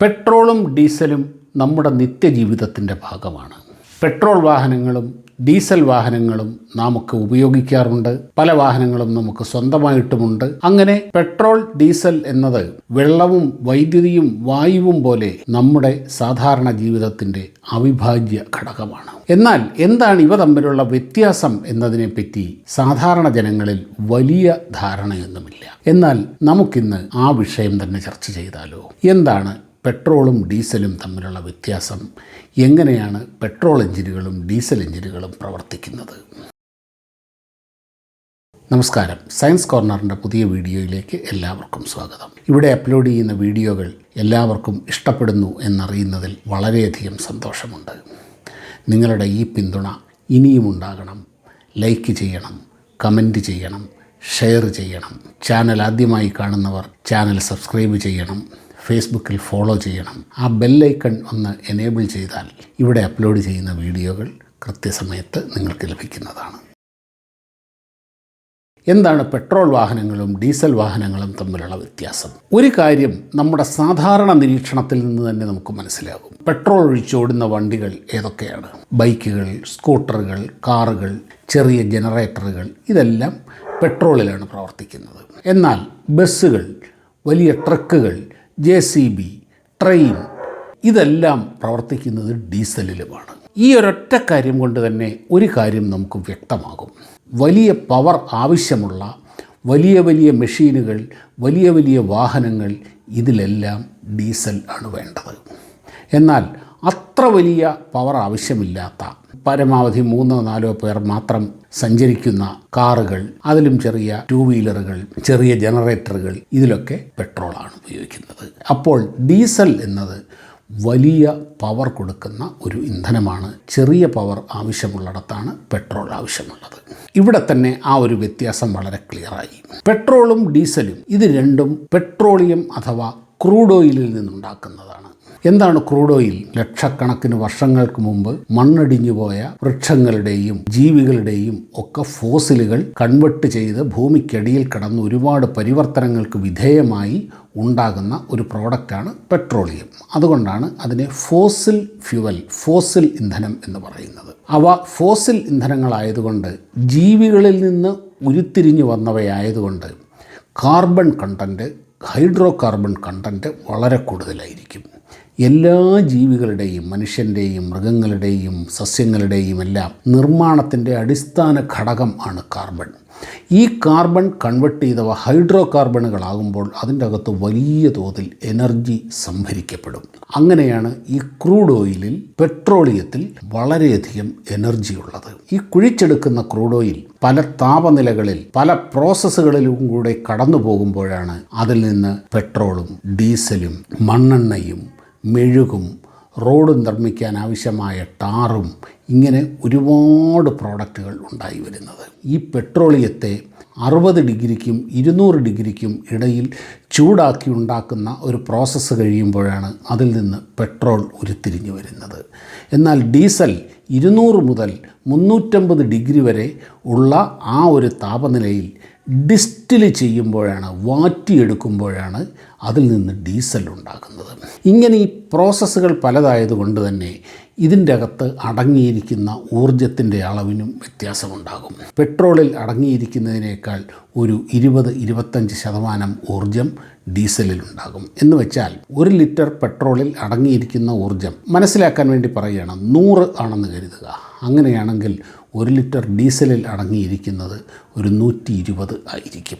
പെട്രോളും ഡീസലും നമ്മുടെ നിത്യജീവിതത്തിന്റെ ഭാഗമാണ്. പെട്രോൾ വാഹനങ്ങളും ഡീസൽ വാഹനങ്ങളും നമുക്ക് ഉപയോഗിക്കാറുണ്ട്. പല വാഹനങ്ങളും നമുക്ക് സ്വന്തമായിട്ടുമുണ്ട്. അങ്ങനെ പെട്രോൾ ഡീസൽ എന്നത് വെള്ളവും വൈദ്യുതിയും വായുവും പോലെ നമ്മുടെ സാധാരണ ജീവിതത്തിന്റെ അവിഭാജ്യ ഘടകമാണ്. എന്നാൽ എന്താണ് ഇവ തമ്മിലുള്ള വ്യത്യാസം എന്നതിനെപ്പറ്റി സാധാരണ ജനങ്ങളിൽ വലിയ ധാരണയൊന്നുമില്ല. എന്നാൽ നമുക്കിന്ന് ആ വിഷയം തന്നെ ചർച്ച ചെയ്താലോ? എന്താണ് പെട്രോളും ഡീസലും തമ്മിലുള്ള വ്യത്യാസം. എങ്ങനെയാണ് പെട്രോൾ എഞ്ചിനുകളും ഡീസൽ എഞ്ചിനുകളും പ്രവർത്തിക്കുന്നത്? നമസ്കാരം. സയൻസ് കോർണറിന്റെ പുതിയ വീഡിയോയിലേക്ക് എല്ലാവർക്കും സ്വാഗതം. ഇവിടെ അപ്ലോഡ് ചെയ്യുന്ന വീഡിയോകൾ എല്ലാവർക്കും ഇഷ്ടപ്പെടുന്നു എന്നറിയുന്നതിൽ വളരെയധികം സന്തോഷമുണ്ട്. നിങ്ങളുടെ ഈ പിന്തുണ ഇനിയും ഉണ്ടാകണം. ലൈക്ക് ചെയ്യണം കമന്റ് ചെയ്യണം ഷെയർ ചെയ്യണം. ചാനൽ ആദ്യമായി കാണുന്നവർ ചാനൽ സബ്സ്ക്രൈബ് ചെയ്യണം. ഫേസ്ബുക്കിൽ ഫോളോ ചെയ്യണം. ആ ബെല്ലൈക്കൺ ഒന്ന് എനേബിൾ ചെയ്താൽ ഇവിടെ അപ്ലോഡ് ചെയ്യുന്ന വീഡിയോകൾ കൃത്യസമയത്ത് നിങ്ങൾക്ക് ലഭിക്കുന്നതാണ്. എന്താണ് പെട്രോൾ വാഹനങ്ങളും ഡീസൽ വാഹനങ്ങളും തമ്മിലുള്ള വ്യത്യാസം? ഒരു കാര്യം നമ്മുടെ സാധാരണ നിരീക്ഷണത്തിൽ നിന്ന് തന്നെ നമുക്ക് മനസ്സിലാകും. പെട്രോൾ ഒഴിച്ചോടുന്ന വണ്ടികൾ ഏതൊക്കെയാണ്? ബൈക്കുകൾ സ്കൂട്ടറുകൾ കാറുകൾ ചെറിയ ജനറേറ്ററുകൾ ഇതെല്ലാം പെട്രോളിലാണ് പ്രവർത്തിക്കുന്നത്. എന്നാൽ ബസ്സുകൾ വലിയ ട്രക്കുകൾ ജെ സി ബി ട്രെയിൻ ഇതെല്ലാം പ്രവർത്തിക്കുന്നത് ഡീസലിലുമാണ്. ഈ ഒരൊറ്റ കാര്യം കൊണ്ട് തന്നെ ഒരു കാര്യം നമുക്ക് വ്യക്തമാകും. വലിയ പവർ ആവശ്യമുള്ള വലിയ വലിയ മെഷീനുകൾ വലിയ വലിയ വാഹനങ്ങൾ ഇതിലെല്ലാം ഡീസൽ ആണ് വേണ്ടത്. എന്നാൽ അത്ര വലിയ പവർ ആവശ്യമില്ലാത്ത പരമാവധി മൂന്നോ നാലോ പേർ മാത്രം സഞ്ചരിക്കുന്ന കാറുകൾ അതിലും ചെറിയ ടൂ വീലറുകൾ ചെറിയ ജനറേറ്ററുകൾ ഇതിലൊക്കെ പെട്രോളാണ് ഉപയോഗിക്കുന്നത്. അപ്പോൾ ഡീസൽ എന്നത് വലിയ പവർ കൊടുക്കുന്ന ഒരു ഇന്ധനമാണ്. ചെറിയ പവർ ആവശ്യമുള്ളിടത്താണ് പെട്രോൾ ആവശ്യമുള്ളത്. ഇവിടെ തന്നെ ആ ഒരു വ്യത്യാസം വളരെ ക്ലിയറായി. പെട്രോളും ഡീസലും ഇത് രണ്ടും പെട്രോളിയം അഥവാ ക്രൂഡ് ഓയിലിൽ നിന്നുണ്ടാക്കുന്നതാണ്. എന്താണ് ക്രൂഡ് ഓയിൽ? ലക്ഷക്കണക്കിന് വർഷങ്ങൾക്ക് മുമ്പ് മണ്ണടിഞ്ഞു പോയ വൃക്ഷങ്ങളുടെയും ജീവികളുടെയും ഒക്കെ ഫോസിലുകൾ കൺവെർട്ട് ചെയ്ത് ഭൂമിക്കടിയിൽ കടന്ന് ഒരുപാട് പരിവർത്തനങ്ങൾക്ക് വിധേയമായി ഉണ്ടാകുന്ന ഒരു പ്രോഡക്റ്റാണ് പെട്രോളിയം. അതുകൊണ്ടാണ് അതിനെ ഫോസിൽ ഫ്യുവൽ ഫോസിൽ ഇന്ധനം എന്ന് പറയുന്നത്. അവ ഫോസിൽ ഇന്ധനങ്ങളായതുകൊണ്ട് ജീവികളിൽ നിന്ന് ഉരുത്തിരിഞ്ഞു വന്നവയായതുകൊണ്ട് carbon content hydrocarbon content വളരെ കൂടുതലായിരിക്കും. എല്ലാ ജീവികളുടെയും മനുഷ്യന്റെയും മൃഗങ്ങളുടെയും സസ്യങ്ങളുടെയും എല്ലാം നിർമ്മാണത്തിന്റെ അടിസ്ഥാന ഘടകം ആണ് കാർബൺ. ഈ കാർബൺ കൺവെർട്ട് ചെയ്തവ ഹൈഡ്രോ കാർബണുകളാകുമ്പോൾ അതിന്റെ അകത്ത് വലിയ തോതിൽ എനർജി സംഭരിക്കപ്പെടും. അങ്ങനെയാണ് ഈ ക്രൂഡ് ഓയിലിൽ പെട്രോളിയത്തിൽ വളരെയധികം എനർജി ഉള്ളത്. ഈ കുഴിച്ചെടുക്കുന്ന ക്രൂഡ് ഓയിൽ പല താപനിലകളിൽ പല പ്രോസസ്സുകളിലും കൂടെ കടന്നു പോകുമ്പോഴാണ് അതിൽ നിന്ന് പെട്രോളും ഡീസലും മണ്ണെണ്ണയും മെഴുകും റോഡ് നിർമ്മിക്കാൻ ആവശ്യമായ ടാറും ഇങ്ങനെ ഒരുപാട് പ്രോഡക്റ്റുകൾ ഉണ്ടായി വരുന്നത്. ഈ പെട്രോളിയത്തെ അറുപത് ഡിഗ്രിക്കും ഇരുന്നൂറ് ഡിഗ്രിക്കും ഇടയിൽ ചൂടാക്കി ഉണ്ടാക്കുന്ന ഒരു പ്രോസസ്സ് കഴിയുമ്പോഴാണ് അതിൽ നിന്ന് പെട്രോൾ ഉരുത്തിരിഞ്ഞു വരുന്നത്. എന്നാൽ ഡീസൽ ഇരുന്നൂറ് മുതൽ മുന്നൂറ്റമ്പത് ഡിഗ്രി വരെ ഉള്ള ആ ഒരു താപനിലയിൽ ഡിസ്റ്റിൽ ചെയ്യുമ്പോഴാണ് വാറ്റിയെടുക്കുമ്പോഴാണ് അതിൽ നിന്ന് ഡീസൽ ഉണ്ടാക്കുന്നത് ഇങ്ങനെ ഈ പ്രോസസ്സുകൾ പലതായതുകൊണ്ട് തന്നെ ഇതിന്റെ അകത്ത് അടങ്ങിയിരിക്കുന്ന ഊർജത്തിന്റെ അളവിനും വ്യത്യാസമുണ്ടാകും. പെട്രോളിൽ അടങ്ങിയിരിക്കുന്നതിനേക്കാൾ ഒരു ഇരുപത് ഇരുപത്തഞ്ച് ശതമാനം ഊർജം ഡീസലിൽ ഉണ്ടാകും എന്ന് വെച്ചാൽ ഒരു ലിറ്റർ പെട്രോളിൽ അടങ്ങിയിരിക്കുന്ന ഊർജം മനസ്സിലാക്കാൻ വേണ്ടി പറയുകയാണ് നൂറ് ആണെന്ന് കരുതുക. അങ്ങനെയാണെങ്കിൽ ഒരു ലിറ്റർ ഡീസലിൽ അടങ്ങിയിരിക്കുന്നത് ഒരു നൂറ്റി ഇരുപത് ആയിരിക്കും.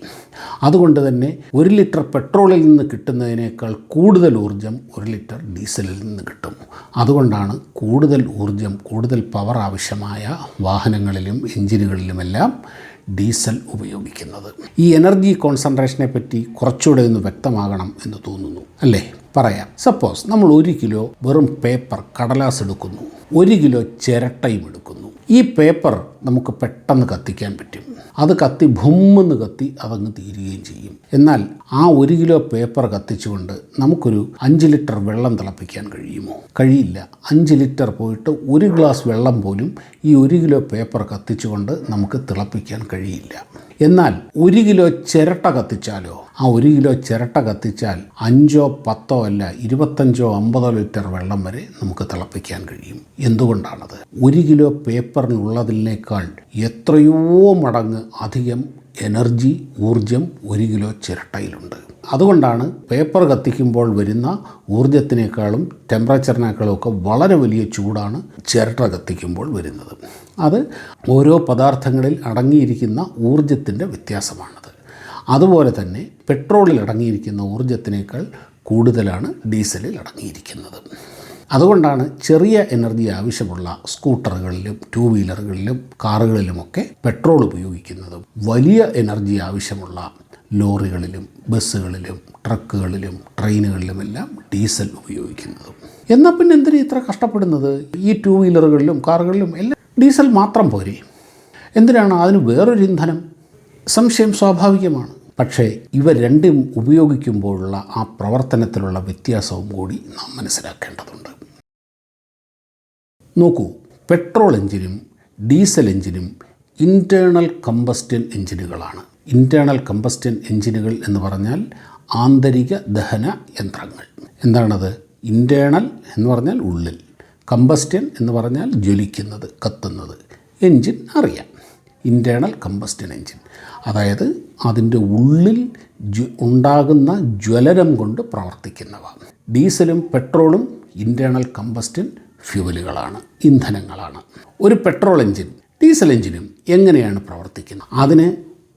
അതുകൊണ്ട് തന്നെ ഒരു ലിറ്റർ പെട്രോളിൽ നിന്ന് കിട്ടുന്നതിനേക്കാൾ കൂടുതൽ ഊർജം ഒരു ലിറ്റർ ഡീസലിൽ നിന്ന് കിട്ടും. അതുകൊണ്ടാണ് കൂടുതൽ ഊർജം കൂടുതൽ പവർ ആവശ്യമായ വാഹനങ്ങളിലും എഞ്ചിനുകളിലുമെല്ലാം ഡീസൽ ഉപയോഗിക്കുന്നത്. ഈ എനർജി കോൺസെൻട്രേഷനെ പറ്റി കുറച്ചുകൂടെ ഒന്ന് വ്യക്തമാകണം എന്ന് തോന്നുന്നു. അല്ലേ? പറയാം. സപ്പോസ് നമ്മൾ ഒരു കിലോ വെറും പേപ്പർ കടലാസ് എടുക്കുന്നു. ഒരു കിലോ ചിരട്ടയും എടുക്കുന്നു. ഈ പേപ്പർ നമുക്ക് പെട്ടെന്ന് കത്തിക്കാൻ പറ്റും. അത് കത്തി ഭുമ്മെന്ന് കത്തി അതങ്ങ് തീരുകയും ചെയ്യും. എന്നാൽ ആ ഒരു കിലോ പേപ്പർ കത്തിച്ചുകൊണ്ട് നമുക്കൊരു അഞ്ച് ലിറ്റർ വെള്ളം തിളപ്പിക്കാൻ കഴിയുമോ? കഴിയില്ല. അഞ്ച് ലിറ്റർ പോയിട്ട് ഒരു ഗ്ലാസ് വെള്ളം പോലും ഈ ഒരു കിലോ പേപ്പർ കത്തിച്ചുകൊണ്ട് നമുക്ക് തിളപ്പിക്കാൻ കഴിയില്ല. എന്നാൽ ഒരു കിലോ ചിരട്ട കത്തിച്ചാലോ? ആ ഒരു കിലോ ചിരട്ട കത്തിച്ചാൽ അഞ്ചോ പത്തോ അല്ല ഇരുപത്തഞ്ചോ അമ്പതോ ലിറ്റർ വെള്ളം വരെ നമുക്ക് തിളപ്പിക്കാൻ കഴിയും. എന്തുകൊണ്ടാണത്? ഒരു കിലോ പേപ്പറിനുള്ളതിനേക്കാൾ എത്രയോ മടങ്ങ് അധികം എനർജി ഊർജം ഒരു കിലോ ചിരട്ടയിലുണ്ട്. അതുകൊണ്ടാണ് പേപ്പർ കത്തിക്കുമ്പോൾ വരുന്ന ഊർജത്തിനേക്കാളും ടെമ്പറേച്ചറിനേക്കാളും ഒക്കെ വളരെ വലിയ ചൂടാണ് ചിരട്ട കത്തിക്കുമ്പോൾ വരുന്നത്. അത് ഓരോ പദാർത്ഥങ്ങളിൽ അടങ്ങിയിരിക്കുന്ന ഊർജത്തിന്റെ വ്യത്യാസമാണത്. അതുപോലെ തന്നെ പെട്രോളിൽ അടങ്ങിയിരിക്കുന്ന ഊർജത്തിനേക്കാൾ കൂടുതലാണ് ഡീസലിൽ അടങ്ങിയിരിക്കുന്നത്. അതുകൊണ്ടാണ് ചെറിയ എനർജി ആവശ്യമുള്ള സ്കൂട്ടറുകളിലും ടൂ വീലറുകളിലും കാറുകളിലുമൊക്കെ പെട്രോൾ ഉപയോഗിക്കുന്നതും വലിയ എനർജി ആവശ്യമുള്ള ലോറികളിലും ബസ്സുകളിലും ട്രക്കുകളിലും ട്രെയിനുകളിലുമെല്ലാം ഡീസൽ ഉപയോഗിക്കുന്നതും. എന്നാൽ പിന്നെ എന്തിനാ ഇത്ര കഷ്ടപ്പെടുന്നത്? ഈ ടൂ വീലറുകളിലും കാറുകളിലും എല്ലാം ഡീസൽ മാത്രം പോരെ. എന്തിനാണ് അതിന് വേറൊരു ഇന്ധനം? സംശയം സ്വാഭാവികമാണ്. പക്ഷേ ഇവ രണ്ടും ഉപയോഗിക്കുമ്പോഴുള്ള ആ പ്രവർത്തനത്തിലുള്ള വ്യത്യാസവും കൂടി നാം മനസ്സിലാക്കേണ്ടതുണ്ട്. നോക്കൂ പെട്രോൾ എഞ്ചിനും ഡീസൽ എഞ്ചിനും ഇന്റേർണൽ കമ്പസ്റ്റൻ എഞ്ചിനുകളാണ് ഇന്റേർണൽ കമ്പസ്റ്റൻ എഞ്ചിനുകൾ എന്ന് പറഞ്ഞാൽ ആന്തരിക ദഹന യന്ത്രങ്ങൾ. എന്താണത്? ഇന്റേർണൽ എന്ന് പറഞ്ഞാൽ ഉള്ളിൽ. കമ്പസ്റ്റൻ എന്ന് പറഞ്ഞാൽ ജ്വലിക്കുന്നത് കത്തുന്നത്. എൻജിൻ അറിയാം. ഇന്റേർണൽ കമ്പസ്റ്റൻ എൻജിൻ അതായത് അതിന്റെ ഉള്ളിൽ ഉണ്ടാകുന്ന ജ്വലനം കൊണ്ട് പ്രവർത്തിക്കുന്നവ. ഡീസലും പെട്രോളും ഇന്റേർണൽ കമ്പസ്റ്റൻ ഫ്യൂവലുകളാണ് ഇന്ധനങ്ങളാണ്. ഒരു പെട്രോൾ എഞ്ചിൻ ഡീസൽ എഞ്ചിനും എങ്ങനെയാണ് പ്രവർത്തിക്കുന്നത്? അതിന്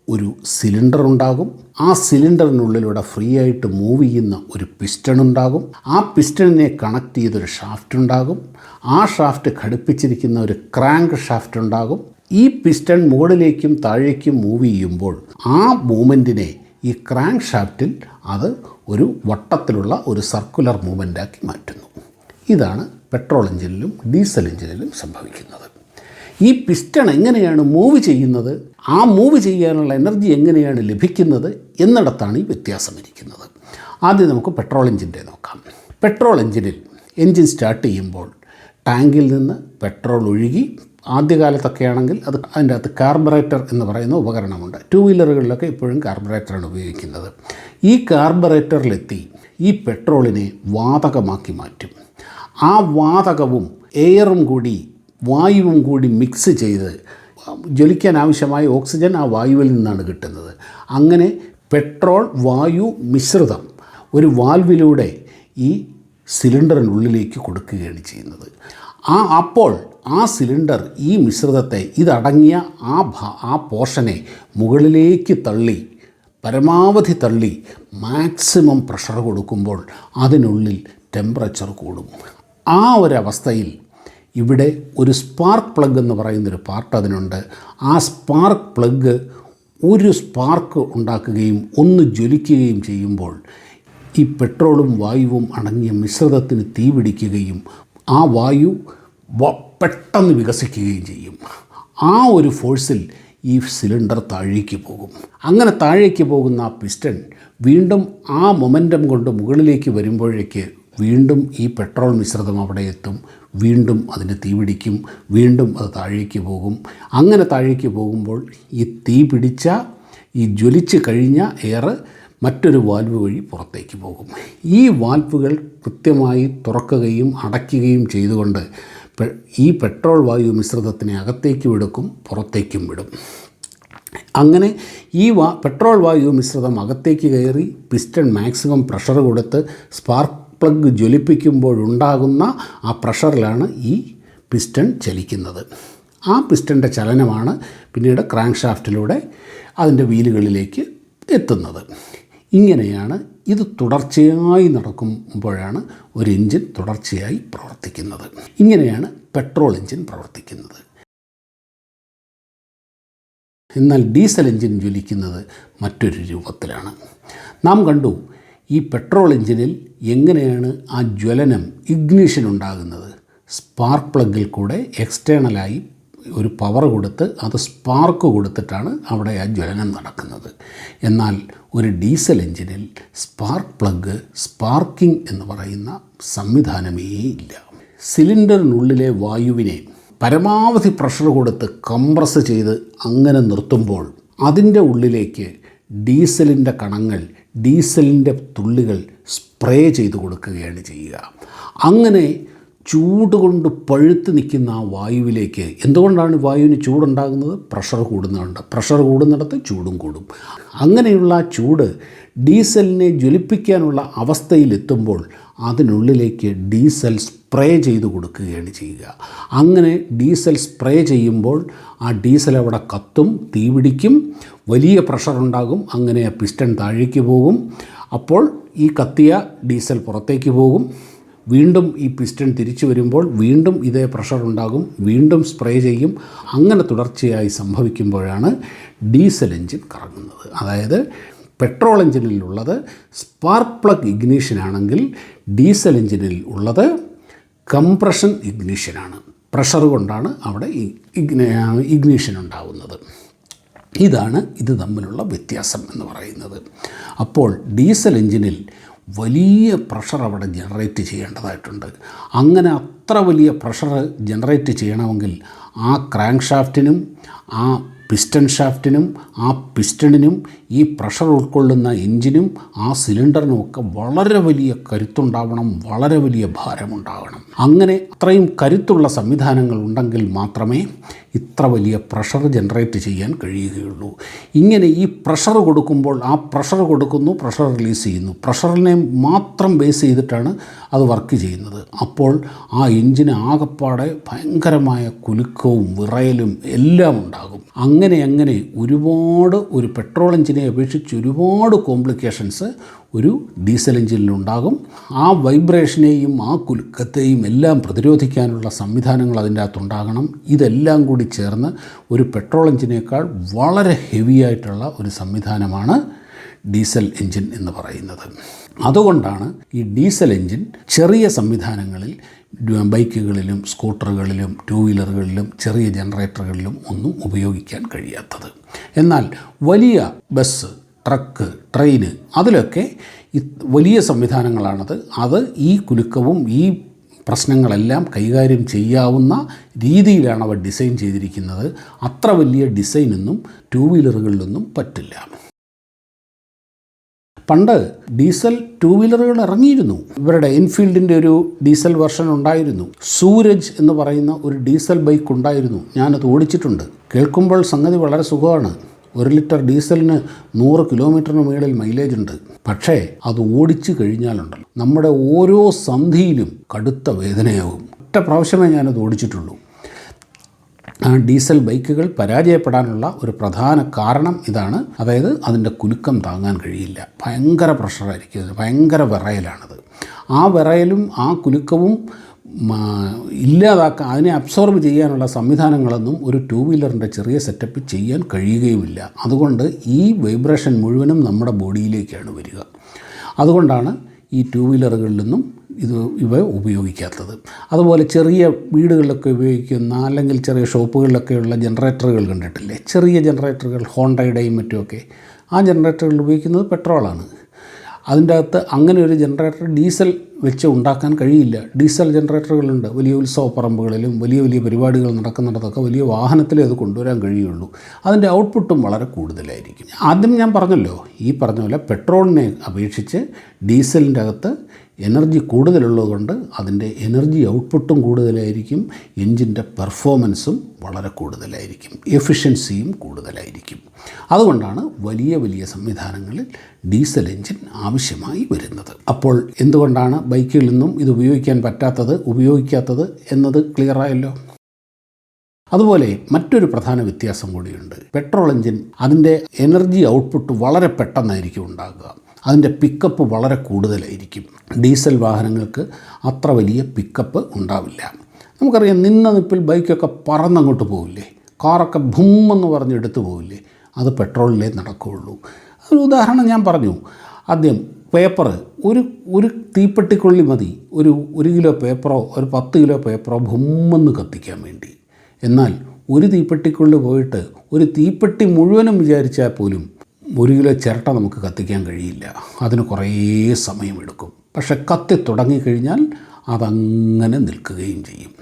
ഒരു സിലിണ്ടർ ഉണ്ടാകും. ആ സിലിണ്ടറിനുള്ളിലൂടെ ഫ്രീ ആയിട്ട് മൂവ് ചെയ്യുന്ന ഒരു പിസ്റ്റൺ ഉണ്ടാകും. ആ പിസ്റ്റണിനെ കണക്ട് ചെയ്തൊരു ഷാഫ്റ്റ് ഉണ്ടാകും. ആ ഷാഫ്റ്റ് ഘടിപ്പിച്ചിരിക്കുന്ന ഒരു ക്രാങ്ക് ഷാഫ്റ്റ് ഉണ്ടാകും. ഈ പിസ്റ്റൺ മുകളിലേക്കും താഴേക്കും മൂവ് ചെയ്യുമ്പോൾ ആ മൂവ്മെന്റിനെ ഈ ക്രാങ്ക് ഷാഫ്റ്റിൽ അത് ഒരു വട്ടത്തിലുള്ള ഒരു സർക്കുലർ മൂവ്മെന്റാക്കി മാറ്റുന്നു. ഇതാണ് പെട്രോൾ എഞ്ചിനിലും ഡീസൽ എഞ്ചിനിലും സംഭവിക്കുന്നത്. ഈ പിസ്റ്റൺ എങ്ങനെയാണ് മൂവ് ചെയ്യുന്നത്? ആ മൂവ് ചെയ്യാനുള്ള എനർജി എങ്ങനെയാണ് ലഭിക്കുന്നത്? എന്നിടത്താണ് ഈ വ്യത്യാസം ഇരിക്കുന്നത്. ആദ്യം നമുക്ക് പെട്രോൾ എഞ്ചിന്റെ നോക്കാം. പെട്രോൾ എഞ്ചിനിൽ എഞ്ചിൻ സ്റ്റാർട്ട് ചെയ്യുമ്പോൾ ടാങ്കിൽ നിന്ന് പെട്രോൾ ഒഴുകി ആദ്യകാലത്തൊക്കെ ആണെങ്കിൽ അത് അതിന്റെ അകത്ത് കാർബറേറ്റർ എന്ന് പറയുന്ന ഉപകരണമുണ്ട്. ടു വീലറുകളിലൊക്കെ ഇപ്പോഴും കാർബറേറ്ററാണ് ഉപയോഗിക്കുന്നത്. ഈ കാർബറേറ്ററിലെത്തി ഈ പെട്രോളിനെ വാതകമാക്കി മാറ്റും. ആ വാതകവും എയറും കൂടി വായുവും കൂടി മിക്സ് ചെയ്ത് ജ്വലിക്കാൻ ആവശ്യമായ ഓക്സിജൻ ആ വായുവിൽ നിന്നാണ് കിട്ടുന്നത്. അങ്ങനെ പെട്രോൾ വായു മിശ്രിതം ഒരു വാൽവിലൂടെ ഈ സിലിണ്ടറിനുള്ളിലേക്ക് കൊടുക്കുകയാണ് ചെയ്യുന്നത്. ആ അപ്പോൾ ആ സിലിണ്ടർ ഈ മിശ്രിതത്തെ ഇതടങ്ങിയ ആ ഭാ ആ പോർഷനെ മുകളിലേക്ക് തള്ളി പരമാവധി തള്ളി മാക്സിമം പ്രഷർ കൊടുക്കുമ്പോൾ അതിനുള്ളിൽ ടെമ്പറേച്ചർ കൂടും. ആ ഒരവസ്ഥയിൽ ഇവിടെ ഒരു സ്പാർക്ക് പ്ലഗ് എന്ന് പറയുന്നൊരു പാർട്ട് അതിനുണ്ട്. ആ സ്പാർക്ക് പ്ലഗ് ഒരു സ്പാർക്ക് ഉണ്ടാക്കുകയും ഒന്ന് ജ്വലിക്കുകയും ചെയ്യുമ്പോൾ ഈ പെട്രോളും വായുവും അടങ്ങിയ മിശ്രിതത്തിന് തീപിടിക്കുകയും ആ വായു പെട്ടെന്ന് വികസിക്കുകയും ചെയ്യും. ആ ഒരു ഫോഴ്സിൽ ഈ സിലിണ്ടർ താഴേക്ക് പോകും. അങ്ങനെ താഴേക്ക് പോകുന്ന ആ പിസ്റ്റൺ വീണ്ടും ആ മൊമെന്റം കൊണ്ട് മുകളിലേക്ക് വരുമ്പോഴേക്ക് വീണ്ടും ഈ പെട്രോൾ മിശ്രിതം അവിടെ എത്തും. വീണ്ടും അതിന് തീ പിടിക്കും. വീണ്ടും അത് താഴേക്ക് പോകും. അങ്ങനെ താഴേക്ക് പോകുമ്പോൾ ഈ തീ പിടിച്ച ഈ ജ്വലിച്ച് കഴിഞ്ഞ എയർ മറ്റൊരു വാൽവ് വഴി പുറത്തേക്ക് പോകും. ഈ വാൽവുകൾ കൃത്യമായി തുറക്കുകയും അടയ്ക്കുകയും ചെയ്തുകൊണ്ട് ഈ പെട്രോൾ വായു മിശ്രിതത്തിനെ അകത്തേക്ക് വിടുക്കും പുറത്തേക്കും വിടും. അങ്ങനെ ഈ വാ പെട്രോൾ വായു മിശ്രിതം അകത്തേക്ക് കയറി പിസ്റ്റൺ മാക്സിമം പ്രഷർ കൊടുത്ത് സ്പാർക്ക് പ്ലഗ് ജ്വലിപ്പിക്കുമ്പോഴുണ്ടാകുന്ന ആ പ്രഷറിലാണ് ഈ പിസ്റ്റൺ ചലിക്കുന്നത്. ആ പിസ്റ്റന്റെ ചലനമാണ് പിന്നീട് ക്രാങ്ക് ഷാഫ്റ്റിലൂടെ അതിന്റെ വീലുകളിലേക്ക് എത്തുന്നത്. ഇങ്ങനെയാണ് ഇത് തുടർച്ചയായി നടക്കുമ്പോഴാണ് ഒരു എഞ്ചിൻ തുടർച്ചയായി പ്രവർത്തിക്കുന്നത്. ഇങ്ങനെയാണ് പെട്രോൾ എഞ്ചിൻ പ്രവർത്തിക്കുന്നത്. എന്നാൽ ഡീസൽ എഞ്ചിൻ ജ്വലിക്കുന്നത് മറ്റൊരു രൂപത്തിലാണ്. നാം കണ്ടു ഈ പെട്രോൾ എഞ്ചിനിൽ എങ്ങനെയാണ് ആ ജ്വലനം ഇഗ്നീഷൻ ഉണ്ടാകുന്നത്? സ്പാർക്ക് പ്ലഗിൽ കൂടെ എക്സ്റ്റേണലായി ഒരു പവർ കൊടുത്ത് അത് സ്പാർക്ക് കൊടുത്തിട്ടാണ് അവിടെ ആ ജ്വലനം നടക്കുന്നത്. എന്നാൽ ഒരു ഡീസൽ എഞ്ചിനിൽ സ്പാർക്ക് പ്ലഗ് സ്പാർക്കിംഗ് എന്ന് പറയുന്ന സംവിധാനമേ ഇല്ല. സിലിണ്ടറിനുള്ളിലെ വായുവിനെ പരമാവധി പ്രഷർ കൊടുത്ത് കംപ്രസ് ചെയ്ത് അങ്ങനെ നിർത്തുമ്പോൾ അതിന്റെ ഉള്ളിലേക്ക് ഡീസലിന്റെ കണങ്ങൾ ഡീസലിന്റെ തുള്ളികൾ സ്പ്രേ ചെയ്തു കൊടുക്കുകയാണ് ചെയ്യുക. അങ്ങനെ ചൂട് കൊണ്ട് പഴുത്ത് നിൽക്കുന്ന ആ വായുവിലേക്ക് എന്തുകൊണ്ടാണ് വായുവിന് ചൂടുണ്ടാകുന്നത്? പ്രഷർ കൂടുന്നുണ്ട്. പ്രഷർ കൂടുന്നിടത്ത് ചൂടും കൂടും. അങ്ങനെയുള്ള ആ ചൂട് ഡീസലിനെ ജ്വലിപ്പിക്കാനുള്ള അവസ്ഥയിലെത്തുമ്പോൾ അതിനുള്ളിലേക്ക് ഡീസൽ സ്പ്രേ ചെയ്ത് കൊടുക്കുകയാണ് ചെയ്യുക. അങ്ങനെ ഡീസൽ സ്പ്രേ ചെയ്യുമ്പോൾ ആ ഡീസൽ അവിടെ കത്തും തീപിടിക്കും വലിയ പ്രഷർ ഉണ്ടാകും. അങ്ങനെ പിസ്റ്റൺ താഴേക്ക് പോകും. അപ്പോൾ ഈ കത്തിയ ഡീസൽ പുറത്തേക്ക് പോകും. വീണ്ടും ഈ പിസ്റ്റൺ തിരിച്ചു വരുമ്പോൾ വീണ്ടും ഇതേ പ്രഷർ ഉണ്ടാകും വീണ്ടും സ്പ്രേ ചെയ്യും. അങ്ങനെ തുടർച്ചയായി സംഭവിക്കുമ്പോഴാണ് ഡീസൽ എഞ്ചിൻ കറങ്ങുന്നത്. അതായത് പെട്രോൾ എഞ്ചിനിലുള്ളത് സ്പാർക്ക് പ്ലഗ് ഇഗ്നീഷൻ ആണെങ്കിൽ ഡീസൽ എഞ്ചിനിൽ ഉള്ളത് കംപ്രഷൻ ഇഗ്നീഷനാണ് പ്രഷർ കൊണ്ടാണ് അവിടെ ഇഗ്നീഷൻ ഉണ്ടാകുന്നത് ഇതാണ് ഇത് തമ്മിലുള്ള വ്യത്യാസം എന്ന് പറയുന്നത്. അപ്പോൾ ഡീസൽ എഞ്ചിനിൽ വലിയ പ്രഷർ അവിടെ ജനറേറ്റ് ചെയ്യേണ്ടതായിട്ടുണ്ട്. അങ്ങനെ അത്ര വലിയ പ്രഷർ ജനറേറ്റ് ചെയ്യണമെങ്കിൽ ആ ക്രാങ്ക് ഷാഫ്റ്റിനും ആ പിസ്റ്റൺ ഷാഫ്റ്റിനും ആ പിസ്റ്റണിനും ഈ പ്രഷർ ഉൾക്കൊള്ളുന്ന എൻജിനും ആ സിലിണ്ടറിനും ഒക്കെ വളരെ വലിയ കരുത്തുണ്ടാവണം വളരെ വലിയ ഭാരമുണ്ടാവണം. അങ്ങനെ അത്രയും കരുത്തുള്ള സംവിധാനങ്ങൾ ഉണ്ടെങ്കിൽ മാത്രമേ ഇത്ര വലിയ പ്രഷർ ജനറേറ്റ് ചെയ്യാൻ കഴിയുകയുള്ളൂ. ഇങ്ങനെ ഈ പ്രഷർ കൊടുക്കുമ്പോൾ ആ പ്രഷർ കൊടുക്കുന്നു പ്രഷർ റിലീസ് ചെയ്യുന്നു. പ്രഷറിനെ മാത്രം ബേസ് ചെയ്തിട്ടാണ് അത് വർക്ക് ചെയ്യുന്നത്. അപ്പോൾ ആ എഞ്ചിന് ആകപ്പാടെ ഭയങ്കരമായ കുലുക്കവും വിറയലും എല്ലാം ഉണ്ടാകും. അങ്ങനെ അങ്ങനെ ഒരുപാട് ഒരു പെട്രോൾ എഞ്ചിനെ അപേക്ഷിച്ച് ഒരുപാട് കോംപ്ലിക്കേഷൻസ് ഒരു ഡീസൽ എഞ്ചിനിലുണ്ടാകും. ആ വൈബ്രേഷനെയും ആ കുലുക്കത്തെയും എല്ലാം പ്രതിരോധിക്കാനുള്ള സംവിധാനങ്ങൾ അതിന്റെ അകത്തുണ്ടാകണം ഇതെല്ലാം കൂടി ചേർന്ന് ഒരു പെട്രോൾ എഞ്ചിനേക്കാൾ വളരെ ഹെവി ആയിട്ടുള്ള ഒരു സംവിധാനമാണ് ഡീസൽ എഞ്ചിൻ എന്ന് പറയുന്നത്. അതുകൊണ്ടാണ് ഈ ഡീസൽ എഞ്ചിൻ ചെറിയ സംവിധാനങ്ങളിൽ ബൈക്കുകളിലും സ്കൂട്ടറുകളിലും ടൂ വീലറുകളിലും ചെറിയ ജനറേറ്ററുകളിലും ഒന്നും ഉപയോഗിക്കാൻ കഴിയാത്തത്. എന്നാൽ വലിയ ബസ് ട്രക്ക് ട്രെയിന് അതിലൊക്കെ വലിയ സംവിധാനങ്ങളാണത്. അത് ഈ കുലുക്കവും ഈ പ്രശ്നങ്ങളെല്ലാം കൈകാര്യം ചെയ്യാവുന്ന രീതിയിലാണ് അവ ഡിസൈൻ ചെയ്തിരിക്കുന്നത്. അത്ര വലിയ ഡിസൈനൊന്നും ടൂ വീലറുകളിലൊന്നും പറ്റില്ല. പണ്ട് ഡീസൽ ടൂ വീലറുകൾ ഇറങ്ങിയിരുന്നു. ഇവരുടെ എൻഫീൽഡിന്റെ ഒരു ഡീസൽ വെർഷൻ ഉണ്ടായിരുന്നു. സൂരജ് എന്ന് പറയുന്ന ഒരു ഡീസൽ ബൈക്ക് ഉണ്ടായിരുന്നു. ഞാനത് ഓടിച്ചിട്ടുണ്ട്. കേൾക്കുമ്പോൾ സംഗതി വളരെ സുഖമാണ്. ഒരു ലിറ്റർ ഡീസലിന് നൂറ് കിലോമീറ്ററിന് മുകളിൽ മൈലേജ് ഉണ്ട്. പക്ഷേ അത് ഓടിച്ചു കഴിഞ്ഞാലുണ്ടല്ലോ. നമ്മുടെ ഓരോ സന്ധിയിലും കടുത്ത വേദനയാകും ഒറ്റ പ്രാവശ്യമേ ഞാനത് ഓടിച്ചിട്ടുള്ളൂ. ഡീസൽ ബൈക്കുകൾ പരാജയപ്പെടാനുള്ള ഒരു പ്രധാന കാരണം ഇതാണ്. അതായത് അതിന്റെ കുലുക്കം താങ്ങാൻ കഴിയില്ല. ഭയങ്കര പ്രഷറായിരിക്കും ഭയങ്കര വിറയലാണത്. ആ വിറയലും ആ കുലുക്കവും ഇല്ലാതാക്കാൻ അതിനെ അബ്സോർബ് ചെയ്യാനുള്ള സംവിധാനങ്ങളൊന്നും ഒരു ടൂ വീലറിന്റെ ചെറിയ സെറ്റപ്പ് ചെയ്യാൻ കഴിയുകയുമില്ല. അതുകൊണ്ട് ഈ വൈബ്രേഷൻ മുഴുവനും നമ്മുടെ ബോഡിയിലേക്കാണ് വരിക. അതുകൊണ്ടാണ് ഈ ടൂ വീലറുകളിലൊന്നും ഇത് ഇവ ഉപയോഗിക്കാത്തത്. അതുപോലെ ചെറിയ വീടുകളിലൊക്കെ ഉപയോഗിക്കുന്ന അല്ലെങ്കിൽ ചെറിയ ഷോപ്പുകളിലൊക്കെയുള്ള ജനറേറ്ററുകൾ കണ്ടിട്ടില്ലേ? ചെറിയ ജനറേറ്ററുകൾ ഹോണ്ടയുടെയും മറ്റുമൊക്കെ. ആ ജനറേറ്ററുകൾ ഉപയോഗിക്കുന്നത് പെട്രോളാണ്. അതിന്റെ അകത്ത് അങ്ങനെ ഒരു ജനറേറ്റർ ഡീസൽ വെച്ച് ഉണ്ടാക്കാൻ കഴിയില്ല. ഡീസൽ ജനറേറ്ററുകളുണ്ട്. വലിയ ഉത്സവ പറമ്പുകളിലും വലിയ വലിയ പരിപാടികൾ നടക്കുന്നിടത്തൊക്കെ വലിയ വാഹനത്തിലേ അത് കൊണ്ടുവരാൻ കഴിയുള്ളൂ. അതിന്റെ ഔട്ട്പുട്ടും വളരെ കൂടുതലായിരിക്കും. ആദ്യം ഞാൻ പറഞ്ഞല്ലോ ഈ പറഞ്ഞ പോലെ പെട്രോളിനെ അപേക്ഷിച്ച് ഡീസലിന്റെ അകത്ത് എനർജി കൂടുതലുള്ളതുകൊണ്ട് അതിന്റെ എനർജി ഔട്ട്പുട്ടും കൂടുതലായിരിക്കും എൻജിന്റെ പെർഫോമൻസും വളരെ കൂടുതലായിരിക്കും എഫിഷ്യൻസിയും കൂടുതലായിരിക്കും. അതുകൊണ്ടാണ് വലിയ വലിയ സംവിധാനങ്ങളിൽ ഡീസൽ എൻജിൻ ആവശ്യമായി വരുന്നത്. അപ്പോൾ എന്തുകൊണ്ടാണ് ബൈക്കിൽ നിന്നും ഇത് ഉപയോഗിക്കാൻ പറ്റാത്തത് ഉപയോഗിക്കാത്തത് എന്നത് ക്ലിയറായല്ലോ അതുപോലെ മറ്റൊരു പ്രധാന വ്യത്യാസം കൂടിയുണ്ട്. പെട്രോൾ എഞ്ചിൻ അതിന്റെ എനർജി ഔട്ട്പുട്ട് വളരെ പെട്ടെന്നായിരിക്കും ഉണ്ടാകുക. അതിന്റെ പിക്കപ്പ് വളരെ കൂടുതലായിരിക്കും. ഡീസൽ വാഹനങ്ങൾക്ക് അത്ര വലിയ പിക്കപ്പ് ഉണ്ടാവില്ല. നമുക്കറിയാം നിന്ന നിപ്പിൽ ബൈക്കൊക്കെ പറന്നങ്ങോട്ട് പോവില്ലേ? കാറൊക്കെ ഭൂമെന്ന് പറഞ്ഞ് എടുത്തു പോവില്ലേ? അത് പെട്രോളിലേ നടക്കുകയുള്ളൂ. ഒരു ഉദാഹരണം ഞാൻ പറഞ്ഞു. ആദ്യം പേപ്പർ ഒരു ഒരു തീപ്പെട്ടിക്കൊള്ളി മതി. ഒരു ഒരു കിലോ പേപ്പറോ ഒരു പത്ത് കിലോ പേപ്പറോ ഭൂമെന്ന് കത്തിക്കാൻ വേണ്ടി. എന്നാൽ ഒരു തീപ്പെട്ടിക്കുള്ളിൽ പോയിട്ട് ഒരു തീപ്പെട്ടി മുഴുവനും വിചാരിച്ചാൽ പോലും ഒരു കിലോ ചിരട്ട നമുക്ക് കത്തിക്കാൻ കഴിയില്ല. അതിന് കുറേ സമയമെടുക്കും. പക്ഷെ കത്തി തുടങ്ങിക്കഴിഞ്ഞാൽ അതങ്ങനെ നിൽക്കുകയും ചെയ്യും.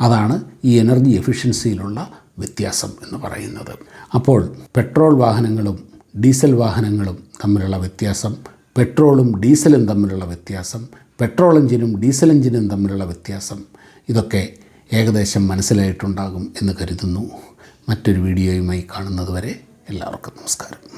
അതാണ് ഈ എനർജി എഫിഷ്യൻസിയിലുള്ള വ്യത്യാസം എന്ന് പറയുന്നത്. അപ്പോൾ പെട്രോൾ വാഹനങ്ങളും ഡീസൽ വാഹനങ്ങളും തമ്മിലുള്ള വ്യത്യാസം പെട്രോളും ഡീസലും തമ്മിലുള്ള വ്യത്യാസം പെട്രോൾ എഞ്ചിനും ഡീസൽ എഞ്ചിനും തമ്മിലുള്ള വ്യത്യാസം ഇതൊക്കെ ഏകദേശം മനസ്സിലായിട്ടുണ്ടാകും എന്ന് കരുതുന്നു. മറ്റൊരു വീഡിയോയുമായി കാണുന്നതുവരെ എല്ലാവർക്കും നമസ്കാരം.